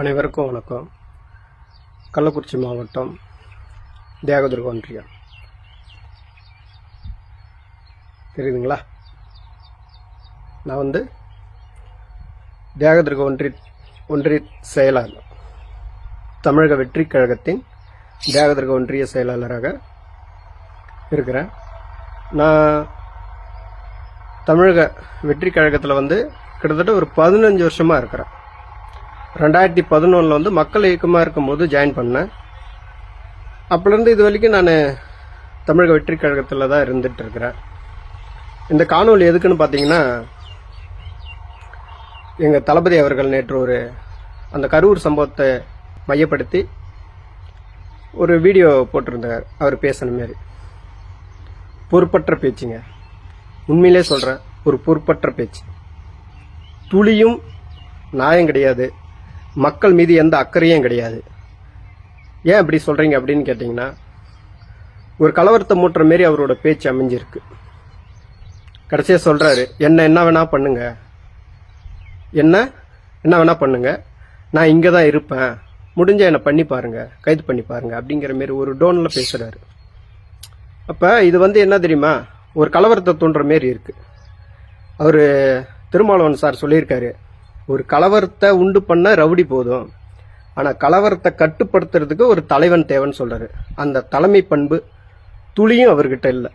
அனைவருக்கும் வணக்கம். கள்ளக்குறிச்சி மாவட்டம் தேகதுர்க ஒன்றியம். தெரியுதுங்களா? நான் வந்து தேகதுர்க ஒன்றிய ஒன்றிய செயலாளர். தமிழக வெற்றி கழகத்தின் தேகதுர்க ஒன்றிய செயலாளராக இருக்கிறேன். நான் தமிழக வெற்றி கழகத்தில் வந்து கிட்டத்தட்ட ஒரு பதினஞ்சு வருஷமாக இருக்கிறேன். ரெண்டாயிரத்தி பதினொன்றில் வந்து மக்கள் இயக்கமாக இருக்கும்போது ஜாயின் பண்ணேன். அப்போலேருந்து இது வரைக்கும் நான் தமிழக வெற்றி கழகத்தில் தான் இருந்துகிட்ருக்கிறேன் இந்த காணொளி எதுக்குன்னு பார்த்தீங்கன்னா எங்கள் தளபதி அவர்கள் நேற்று ஒரு அந்த கரூர் சம்பவத்தை மையப்படுத்தி ஒரு வீடியோ போட்டிருந்தார். அவர் பேசின மாரி. பொறுப்பற்ற பேச்சுங்க. உண்மையிலே சொல்கிறேன் ஒரு பொறுப்பற்ற பேச்சு. துளியும் நியாயம் கிடையாது. மக்கள் மீது எந்த அக்கறையும் கிடையாது. ஏன் அப்படி சொல்கிறீங்க அப்படின்னு கேட்டிங்கன்னா ஒரு கலவரத்தை மூட்டுற மாரி அவரோட பேச்சு அமைஞ்சிருக்கு. கடைசியாக சொல்கிறாரு என்ன என்ன வேணால் பண்ணுங்க. என்ன என்ன வேணால் பண்ணுங்க. நான் இங்கே தான் இருப்பேன். முடிஞ்ச என்னை பண்ணி பாருங்க கைது பண்ணி பாருங்க அப்படிங்கிற மாரி ஒரு டோனில் பேசுகிறாரு அப்போ இது வந்து என்ன தெரியுமா? ஒரு கலவரத்தை தூண்டுற மாரி இருக்குது அவர் திருமாவளவன் சார் சொல்லியிருக்காரு ஒரு கலவரத்தை உண்டு பண்ண ரவுடி போதும். ஆனால் கலவரத்தை கட்டுப்படுத்துறதுக்கு ஒரு தலைவன் தேவைன்னு சொல்கிறாரு அந்த தலைமை பண்பு துளியும் அவர்கிட்ட இல்லை.